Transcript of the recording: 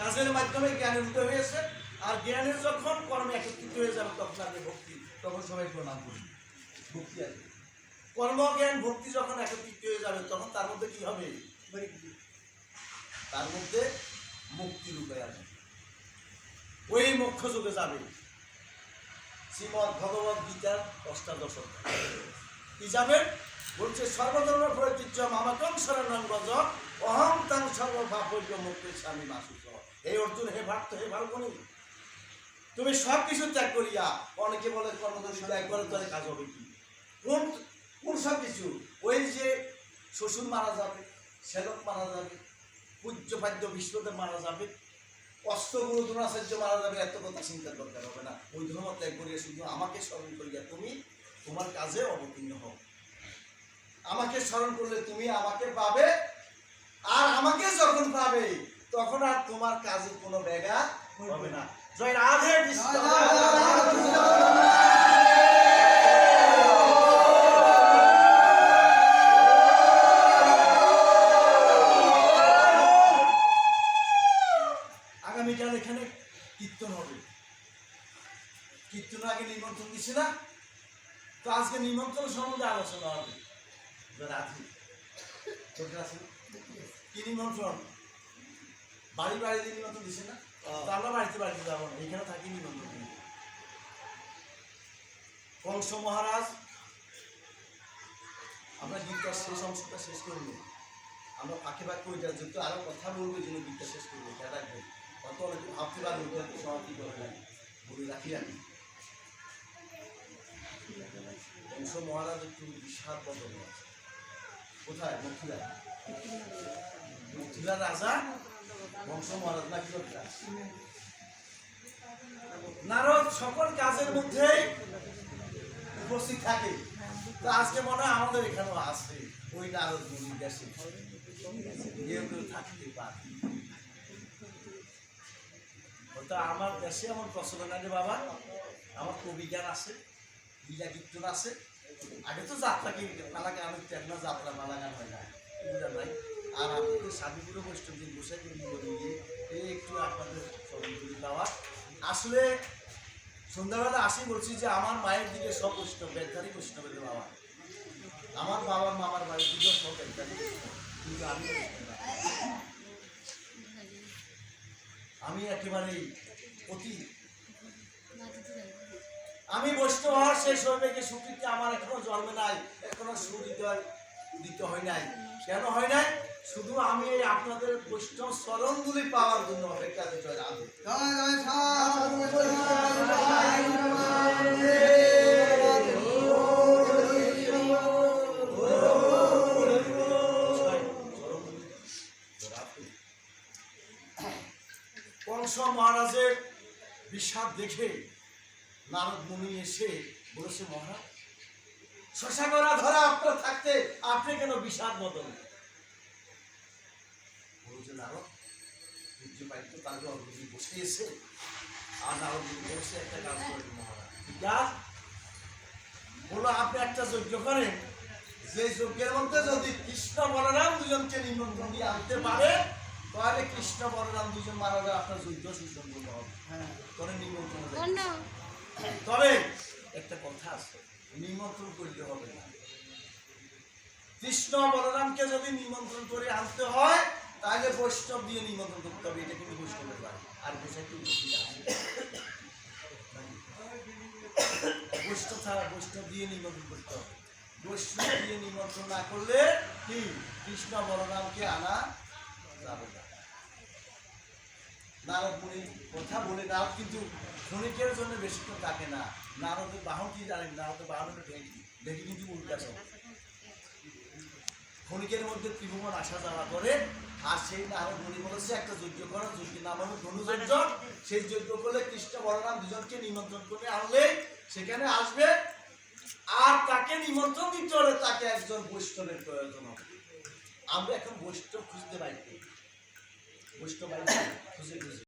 কাজের মাধ্যমে জ্ঞানের উদয় হয়েছে, আর জ্ঞানের যখন কর্মে একত্রিত হয়ে যাবে, তখন আসবে ভক্তি, তখন সবাই প্রণাম করি ভক্তি আসবে কর্মজ্ঞান ভক্তি যখন একত্রিত হয়ে যাবে, তখন তার মধ্যে কি হবে? তার মধ্যে মুক্তি রূপে আসবে ওই মোক্ষ যুগে যাবে। শ্রীমদ ভগবত গীতার অষ্টাদশ। কি যাবেন বলছে, সর্বধর্ম প্রতীচ্য মামাকম শরণং অহং তাং সর্বভাবৈক্য মুক্তি স্বামী মাসুস। এই অর্জুন, হে ভক্ত হে ভালগুনি তুমি সব কিছু ত্যাগ করিয়া অনেকে বলে কর্মদর্শী ত্যাগ করে তাহলে কাজ হবে কি? কোন কোন সব কিছু ওই যে শ্বশুর মারা যাবে সেবক মারা যাবে, পূজ্য পাদ্য বিশ্বদেব মারা যাবে অষ্টগুরু দ্রোণাচার্য মারা যাবে, এত কথা চিন্তার দরকার হবে না। ওই ধর্ম ত্যাগ করিয়া শুধু আমাকে স্মরণ করিয়া তুমি তোমার কাজে অবতীর্ণ হও। আমাকে স্মরণ করলে তুমি আমাকে পাবে, আর আমাকে যখন পাবে তখন আর তোমার কাজে কোনো ব্যাঘা হবে না। জয় রাধে আগামীকাল এখানে কীর্তন হবে। কীর্তন আগে নিমন্ত্রণ দিছে না? তো আজকে নিমন্ত্রণ সম্বন্ধে আলোচনা হবে। রাত্রি তোর কাছে কি নিমন্ত্রণ? বাড়ি বাড়িতে নিমন্ত্রণ দিছে না? তো আমরা বাড়িতে বাড়িতে যাব না এখানে থাকি নিমন্ত্রণ। কংস মহারাজ আমরা গীতটা শেষ অংশটা শেষ করব আমরা ফাঁকে ফাঁকে ওইটা যেহেতু আরও কথা বলব এই জন্য গীতটা শেষ করব খেয়াল রাখব অত অনেকে ভাবতে পারব ওইটা তো সমাপ্তি করে নাই বলে রাখি আমি। কংস মহারাজ একটু বিশাল বদল কোথায়? মথুরা মথুরা রাজা? নারদ, সকল কাজের মধ্যেই উপস্থিত থাকে। তো আজকে মনে হয় আমাদের এখানেও আছে ওই নারদ থাকতে পারে। আমার দেশে আমার প্রচলন আছে বাবা। আমার কবিজ্ঞান আছে বিজা কীর্তন আছে। আগে তো যাত্রা কি পালা গান যাত্রা পালা গান হয় না। নাই? আর তো সাধুগুলো বৈষ্ণব দিন বসে দিন গিয়ে এই একটু আপনাদের সরঞ্জলি দেওয়া আসলে সন্ধ্যাবেলা আসি বলছি যে আমার মায়ের দিকে সব বৈষ্ণব বেদধারী বৈষ্ণবের বাবা আমার বাবার মামার বাড়ির দিকেও সব বৈষ্ণব। কিন্তু আমি আমি একেবারেই অতি আমি বৈষ্ণব হওয়ার শেষ হইবে কি সুকৃতি আমার এখনও জন্মে নাই, এখনও সুহৃদয় দিতে হয় নাই। কেন হয় নাই? শুধু আমি এই আপনাদের বৈষ্ণব স্মরণগুলি পাওয়ার জন্য অপেক্ষা দিতে কংস মহারাজের বিষাদ দেখে নারদ মুনি এসে বলেছে, মহারাজ শশাগরা ধরা আপনার থাকতে আপনি কেন বিষাদ আর বসে একটা কাজ মহারাজ আপনি একটা যজ্ঞ করেন। যে যজ্ঞের মধ্যে যদি কৃষ্ণ বলরাম দুজনকে নিমন্ত্রণ দিয়ে আনতে পারে তাহলে কৃষ্ণ বলরাম দুজন মারা যায় আপনার যুদ্ধ সুসম্পন্ন হবে। হ্যাঁ। তবে একটা কথা আছে। নিমন্ত্রণ করতে হবে না। কৃষ্ণ বলরামকে যদি নিমন্ত্রণ করে আনতে হয়, তাহলে বৈষ্ণব দিয়ে নিমন্ত্রণ করতে হবে, এটা কিন্তু বৈষ্ণবের বাড়ি। আর বৈশাখ কিন্তু বৈষ্ণব ছাড়া বৈষ্ণব দিয়ে নিমন্ত্রণ করতে হবে। বৈষ্ণব দিয়ে নিমন্ত্রণ না করলে কি? কৃষ্ণ বলরামকে আনা যাবে না। নারদ মুনি কথা বলে নারদ কিন্তু ক্ষণিকের জন্য বেশিক্ষণ থাকে না। নারদের বাহন কি জানেন নারদের বাহন হলো ঢেকি ঢেকি কিন্তু উল্টা সব। ক্ষণিকের মধ্যে ত্রিভুবন আসা যাওয়া করে আর সেই নারদ মুনি বলেছে একটা যজ্ঞ করো যজ্ঞের নাম হলো ধনুযজ্ঞ সেই যজ্ঞ করলে কৃষ্ণ বলরাম দুজনকে নিমন্ত্রণ করে আনলে সেখানে আসবে। আর তাকে নিমন্ত্রণ দিতে হলে তাকে একজন বৈষ্ণবের প্রয়োজন হবে। আমরা এখন বৈষ্ণব খুঁজতে পারি বৈষ্ণব খুঁজে খুঁজে।